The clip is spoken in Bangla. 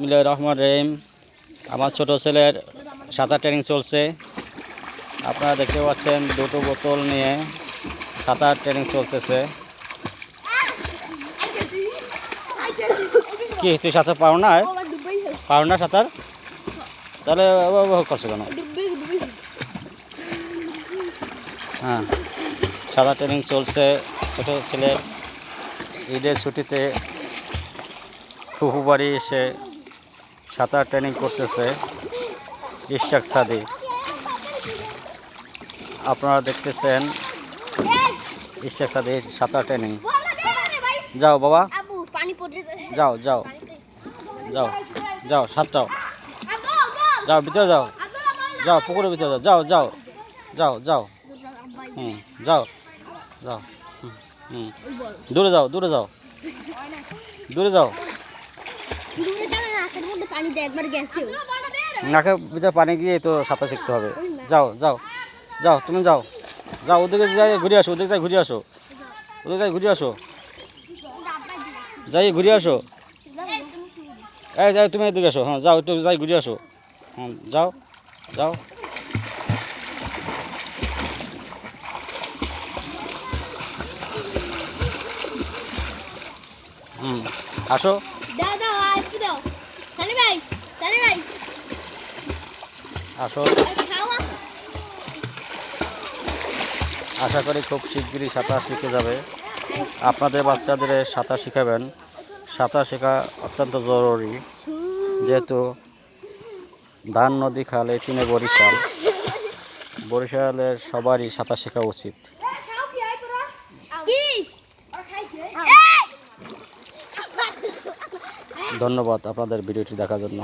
মিল্লা রহমান রহিম। আমার ছোট ছেলের সাঁতার ট্রেনিং চলছে। আপনারা দেখতে পাচ্ছেন দুটো বোতল নিয়ে সাঁতার ট্রেনিং চলতেছে। কি, তুই সাঁতার পারো না? পারো না সাঁতার? তাহলে করছ কেন? হ্যাঁ সাঁতার ট্রেনিং চলছে। ছোটো ছেলের ঈদের ছুটিতে ফুফু বাড়ি এসে সাঁতার ট্রেনিং করতেছে ইশাক সাদি। আপনারা দেখতেছেন ইশাক সাদি সাঁতার ট্রেনিং যাও বাবা। যাও যাও। যাও যাও সাতটাও যাও ভিতরে যাও। যাও পুকুরের ভিতরে যাও। যাও যাও যাও যাও। হুম যাও যাও। হুম, দূরে যাও দূরে যাও। দূরে যাও। নাকের পানি নাকের ভিতরে পানি গিয়ে তো সাঁতার শিখতে হবে। যাও যাও যাও, তুমি যাও। যাও, ওদিকে যাই, ঘুরে আসো, ওদিকে যাই, ঘুরে আসো। ওদিকে যাই, ঘুরে আসো। যাই, ঘুরে আসো। এই, যাই, তুমি এদিকে আসো। হ্যাঁ যাও, একটু যাই, ঘুরে আসো। হ্যাঁ যাও যাও। হুম, আসো দাও দাও একটু দাও সানি ভাই সানি ভাই আসো। আশা করি খুব শিগগিরই সাঁতার শিখে যাবে। আপনাদের বাচ্চাদের সাঁতার শিখাবেন। সাঁতার শেখা অত্যন্ত জরুরি, যেহেতু ধান, নদী, খালে তিনে বরিশাল। বরিশালের সবারই সাঁতার শেখা উচিত। ধন্যবাদ আপনাদের ভিডিওটি দেখার জন্য।